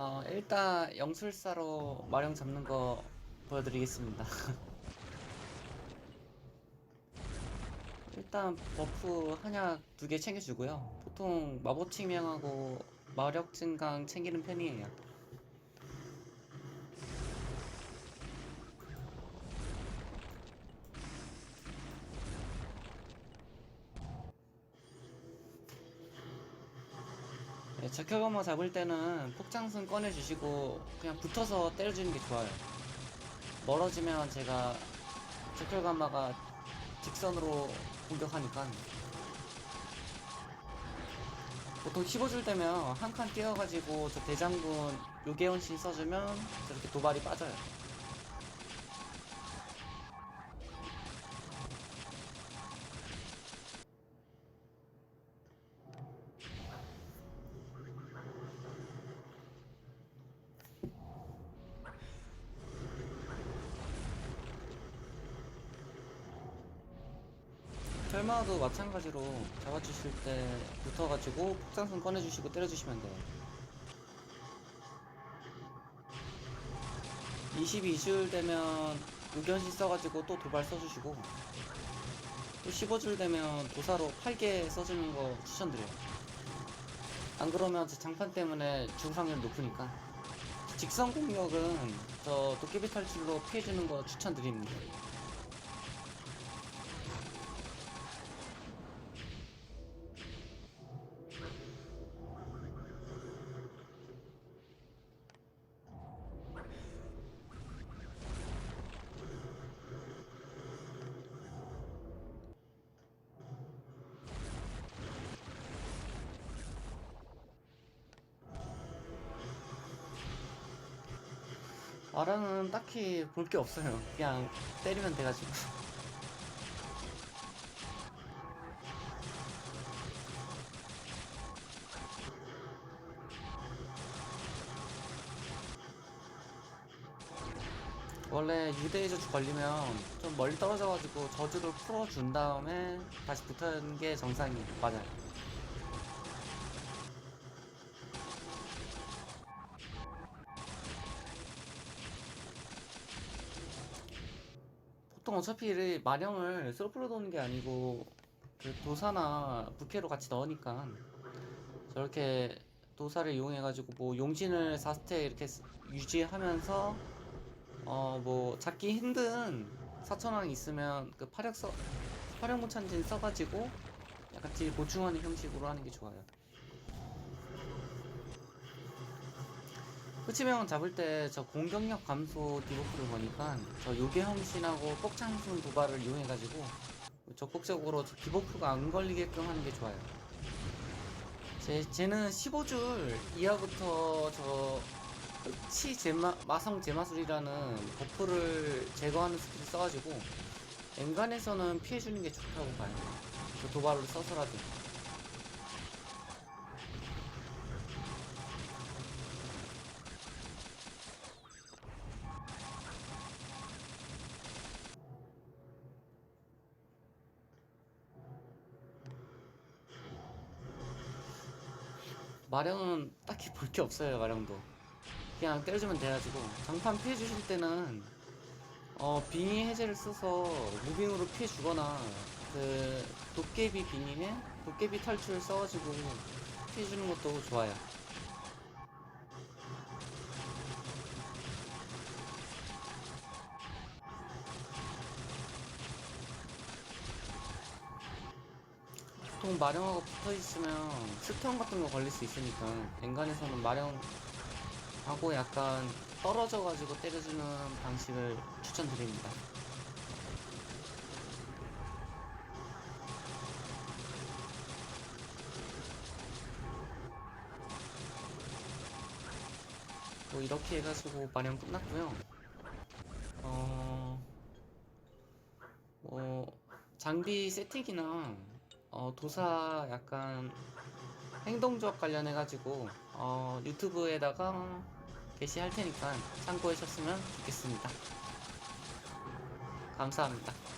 어, 일단 영술사로 마령 잡는 거 보여드리겠습니다. 일단 버프 한약 두 개 챙겨주고요. 보통 마법 칭명하고 마력 증강 챙기는 편이에요. 네, 적혈감마 잡을 때는 폭장순 꺼내주시고 그냥 붙어서 때려주는 게 좋아요. 멀어지면 제가 적혈감마가 직선으로 공격하니까 보통 15줄 되면 한 칸 뛰어가지고 저 대장군 요괴원신 써주면 저렇게 도발이 빠져요. 설마도 마찬가지로 잡아주실 때 붙어가지고 폭장선 꺼내주시고 때려주시면 돼요. 22줄 되면 무견시 써가지고 또 도발 써주시고 또 15줄 되면 도사로 8개 써주는 거 추천드려요. 안 그러면 저 장판 때문에 확률 높으니까 직선 공격은 저 도깨비 탈출로 피해주는 거 추천드립니다. 마랑은 딱히 볼 게 없어요. 그냥 때리면 돼가지고. 원래 유대의 저주 걸리면 좀 멀리 떨어져가지고 저주를 풀어준 다음에 다시 붙는 게 정상이에요. 맞아요. 보통 어차피 이 마령을 솔프로 도는 게 아니고 그 도사나 부캐로 같이 넣으니까 저렇게 도사를 이용해가지고 뭐 용신을 4스택 이렇게 쓰- 유지하면서 어 뭐 잡기 힘든 사천왕 있으면 그 파력 써 파력 모찬진 써가지고 약간 딜 보충하는 형식으로 하는 게 좋아요. 흐치명은 잡을 때 저 공격력 감소 디버프를 거니까 저 요괴 형신하고 폭창순 도발을 이용해가지고 적극적으로 저 디버프가 안 걸리게끔 하는 게 좋아요. 제, 쟤는 15줄 이하부터 저 치 제마, 마성 제마술이라는 버프를 제거하는 스킬을 써가지고 엔간에서는 피해주는 게 좋다고 봐요. 저 도발로 써서라도. 마령은 딱히 볼 게 없어요 마령도. 그냥 때려주면 돼가지고. 장판 피해 주실 때는 어 빙의 해제를 써서 무빙으로 피해 주거나 그 도깨비 빙의에 도깨비 탈출 써가지고 피해 주는 것도 좋아요 보통 마령하고 붙어 있으면 스턴 같은 거 걸릴 수 있으니까 엔간에서는 마령하고 약간 떨어져 가지고 때려주는 방식을 추천드립니다. 뭐 이렇게 해가지고 마령 끝났고요. 어, 뭐 장비 세팅이나 어, 도사 약간 행동조합 관련해가지고 어, 유튜브에다가 게시할 테니까 참고하셨으면 좋겠습니다. 감사합니다.